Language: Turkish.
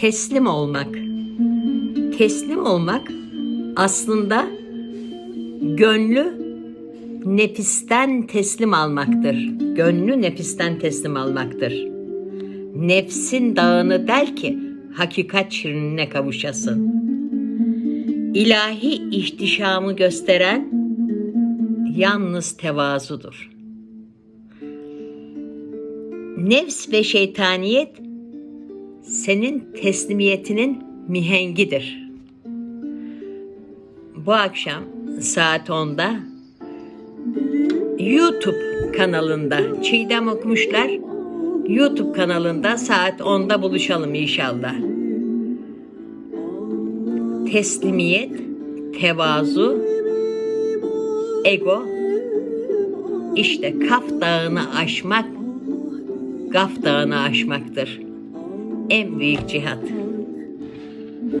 teslim olmak. Teslim olmak aslında gönlü nefisten teslim almaktır. Gönlü nefisten teslim almaktır. Nefsin dağını del ki hakikat şirinine kavuşasın. İlahi ihtişamı gösteren yalnız tevazudur. Nefs ve şeytaniyet senin teslimiyetinin mihengidir. Bu akşam saat 10'da YouTube kanalında Çiğdem Okumuşlar YouTube kanalında saat 10'da buluşalım inşallah. Teslimiyet, tevazu, ego işte Kaf Dağı'nı aşmak Gaf Dağı'nı aşmaktır. En büyük cihat.